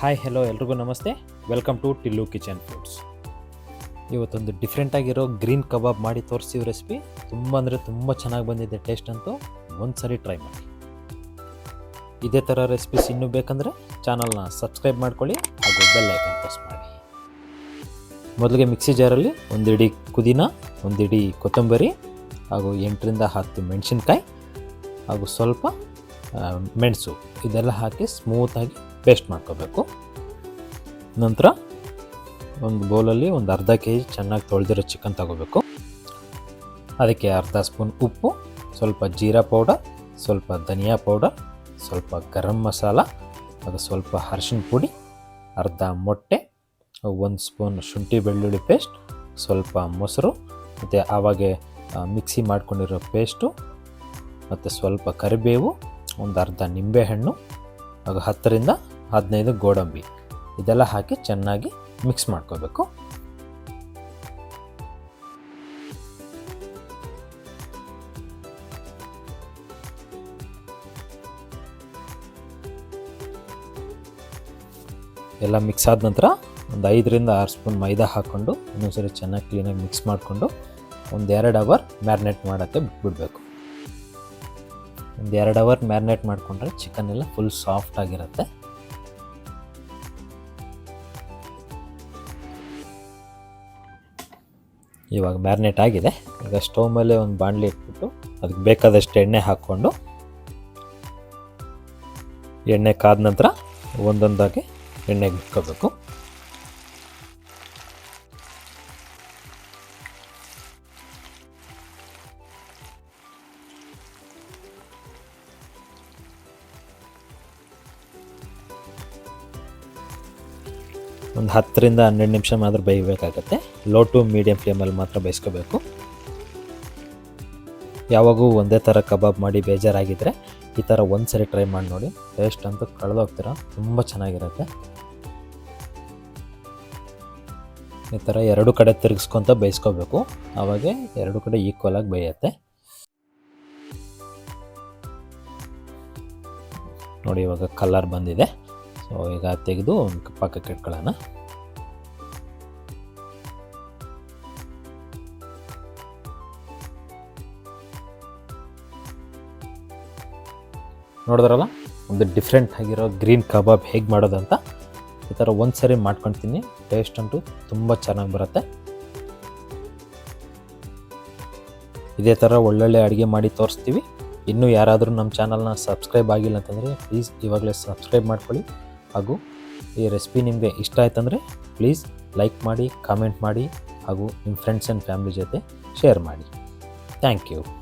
Hi hello ಎಲ್ರಿಗೂ ನಮಸ್ತೆ. Welcome to Tillu kitchen foods ಇವತ್ತೊಂದು ಡಿಫ್ರೆಂಟಾಗಿರೋ ಗ್ರೀನ್ ಕಬಾಬ್ ಮಾಡಿ ತೋರಿಸಿದ ರೆಸಿಪಿ ತುಂಬ ಅಂದರೆ ತುಂಬ ಚೆನ್ನಾಗಿ ಬಂದಿದೆ ಟೇಸ್ಟ್ ಅಂತೂ ಒಂದು ಸರಿ ಟ್ರೈ ಮಾಡಿ. ಇದೇ ಥರ ರೆಸಿಪೀಸ್ ಇನ್ನೂ ಬೇಕಂದರೆ ಚಾನಲ್ನ ಸಬ್ಸ್ಕ್ರೈಬ್ ಮಾಡ್ಕೊಳ್ಳಿ ಹಾಗೂ ಬೆಲ್ ಐಕನ್ ಪ್ರೆಸ್ ಮಾಡಿ. ಮೊದಲಿಗೆ ಮಿಕ್ಸಿ ಜಾರಲ್ಲಿ ಒಂದಿಡಿ ಪುದೀನ, ಒಂದಿಡಿ ಕೊತ್ತಂಬರಿ ಹಾಗೂ ಎಂಟರಿಂದ ಹತ್ತು ಮೆಣಸಿನ್ಕಾಯಿ ಹಾಗೂ ಸ್ವಲ್ಪ ಮೆಣಸು ಇದೆಲ್ಲ ಹಾಕಿ ಸ್ಮೂತಾಗಿ ಪೇಸ್ಟ್ ಮಾಡ್ಕೋಬೇಕು. ನಂತರ ಒಂದು ಬೌಲಲ್ಲಿ ಒಂದು ಅರ್ಧ ಕೆ ಜಿ ಚೆನ್ನಾಗಿ ತೊಳೆದಿರೋ ಚಿಕನ್ ತಗೋಬೇಕು. ಅದಕ್ಕೆ ಅರ್ಧ ಸ್ಪೂನ್ ಉಪ್ಪು, ಸ್ವಲ್ಪ ಜೀರಾ ಪೌಡರ್, ಸ್ವಲ್ಪ ಧನಿಯಾ ಪೌಡರ್, ಸ್ವಲ್ಪ ಗರಂ ಮಸಾಲ, ಅದು ಸ್ವಲ್ಪ ಅರ್ಶಿನ ಪುಡಿ, ಅರ್ಧ ಮೊಟ್ಟೆ, ಒಂದು ಸ್ಪೂನ್ ಶುಂಠಿ ಬೆಳ್ಳುಳ್ಳಿ ಪೇಸ್ಟ್, ಸ್ವಲ್ಪ ಮೊಸರು, ಮತ್ತು ಆವಾಗೆ ಮಿಕ್ಸಿ ಮಾಡ್ಕೊಂಡಿರೋ ಪೇಸ್ಟು, ಮತ್ತು ಸ್ವಲ್ಪ ಕರಿಬೇವು, ಒಂದು ಅರ್ಧ ನಿಂಬೆಹಣ್ಣು ಹಾಗೂ ಹತ್ತರಿಂದ ಹದಿನೈದು ಗೋಡಂಬಿ. ಇದೆಲ್ಲ ಹಾಕಿ ಚೆನ್ನಾಗಿ ಮಿಕ್ಸ್ ಮಾಡ್ಕೋಬೇಕು. ಎಲ್ಲ ಮಿಕ್ಸ್ ಆದ ನಂತರ ಒಂದು ಐದರಿಂದ ಆರು ಸ್ಪೂನ್ ಮೈದಾ ಹಾಕ್ಕೊಂಡು ಇನ್ನೊಂದ್ಸರಿ ಚೆನ್ನಾಗಿ ಕ್ಲೀನಾಗಿ ಮಿಕ್ಸ್ ಮಾಡಿಕೊಂಡು ಒಂದು ಎರಡು ಅವರ್ ಮ್ಯಾರಿನೇಟ್ ಮಾಡೋಕ್ಕೆ ಬಿಟ್ಬಿಡಬೇಕು. ಒಂದು ಎರಡು ಅವರ್ ಮ್ಯಾರಿನೇಟ್ ಮಾಡಿಕೊಂಡ್ರೆ ಚಿಕನ್ ಎಲ್ಲ ಫುಲ್ ಸಾಫ್ಟ್ ಆಗಿರುತ್ತೆ. ಇವಾಗ ಮ್ಯಾರಿನೇಟ್ ಆಗಿದೆ. ಈಗ ಸ್ಟವ್ ಮೇಲೆ ಒಂದು ಬಾಣಲಿ ಇಟ್ಬಿಟ್ಟು ಅದಕ್ಕೆ ಬೇಕಾದಷ್ಟು ಎಣ್ಣೆ ಹಾಕ್ಕೊಂಡು ಎಣ್ಣೆ ಕಾದ ನಂತರ ಒಂದೊಂದಾಗಿ ಎಣ್ಣೆಗೆ ಬಿಟ್ಕೋಬೇಕು. ಒಂದು ಹತ್ತರಿಂದ ಹನ್ನೆರಡು ನಿಮಿಷ ಮಾತ್ರ ಬೇಯಬೇಕಾಗತ್ತೆ. ಲೋ ಟು ಮೀಡಿಯಮ್ ಫ್ಲೇಮಲ್ಲಿ ಮಾತ್ರ ಬೇಯಿಸ್ಕೋಬೇಕು. ಯಾವಾಗೂ ಒಂದೇ ಥರ ಕಬಾಬ್ ಮಾಡಿ ಬೇಜಾರಾಗಿದ್ದರೆ ಈ ಥರ ಒಂದು ಸರಿ ಟ್ರೈ ಮಾಡಿ ನೋಡಿ. ಟೇಸ್ಟ್ ಅಂತೂ ಕಳೆದೋಗ್ತೀರ, ತುಂಬ ಚೆನ್ನಾಗಿರುತ್ತೆ. ಈ ಥರ ಎರಡು ಕಡೆ ತಿರುಗಿಸ್ಕೊತ ಬೇಯಿಸ್ಕೋಬೇಕು. ಆವಾಗ ಎರಡು ಕಡೆ ಈಕ್ವಲ್ ಆಗಿ ಬೇಯುತ್ತೆ. ನೋಡಿ ಇವಾಗ ಕಲರ್ ಬಂದಿದೆ. ಸೊ ಈಗ ತೆಗೆದು ಪಕ್ಕಕ್ಕೆ ಇಟ್ಕೊಳ್ಳೋಣ ನೋಡಿದ್ರಲ್ಲ? ಒಂದು ಡಿಫ್ರೆಂಟ್ ಆಗಿರೋ ಗ್ರೀನ್ ಕಬಾಬ್ ಹೇಗೆ ಮಾಡೋದು ಅಂತ ಈ ಥರ ಒಂದು ಸರಿ ಮಾಡ್ಕೊಳ್ತೀನಿ ಟೇಸ್ಟ್ ಅಂತೂ ತುಂಬ ಚೆನ್ನಾಗಿ ಬರುತ್ತೆ. ಇದೇ ಥರ ಒಳ್ಳೊಳ್ಳೆ ಅಡುಗೆ ಮಾಡಿ ತೋರಿಸ್ತೀವಿ. ಇನ್ನೂ ಯಾರಾದರೂ ನಮ್ಮ ಚಾನಲ್ನ ಸಬ್ಸ್ಕ್ರೈಬ್ ಆಗಿಲ್ಲ ಅಂತಂದರೆ ಪ್ಲೀಸ್ ಇವಾಗಲೇ ಸಬ್ಸ್ಕ್ರೈಬ್ ಮಾಡ್ಕೊಳ್ಳಿ. ಹಾಗೂ ಈ ರೆಸಿಪಿ ನಿಮಗೆ ಇಷ್ಟ ಆಯ್ತಂದರೆ ಪ್ಲೀಸ್ ಲೈಕ್ ಮಾಡಿ ಕಾಮೆಂಟ್ ಮಾಡಿ ಹಾಗೂ ನಿಮ್ಮ ಫ್ರೆಂಡ್ಸ್ ಆ್ಯಂಡ್ ಫ್ಯಾಮಿಲಿ ಜೊತೆ ಶೇರ್ ಮಾಡಿ. Thank you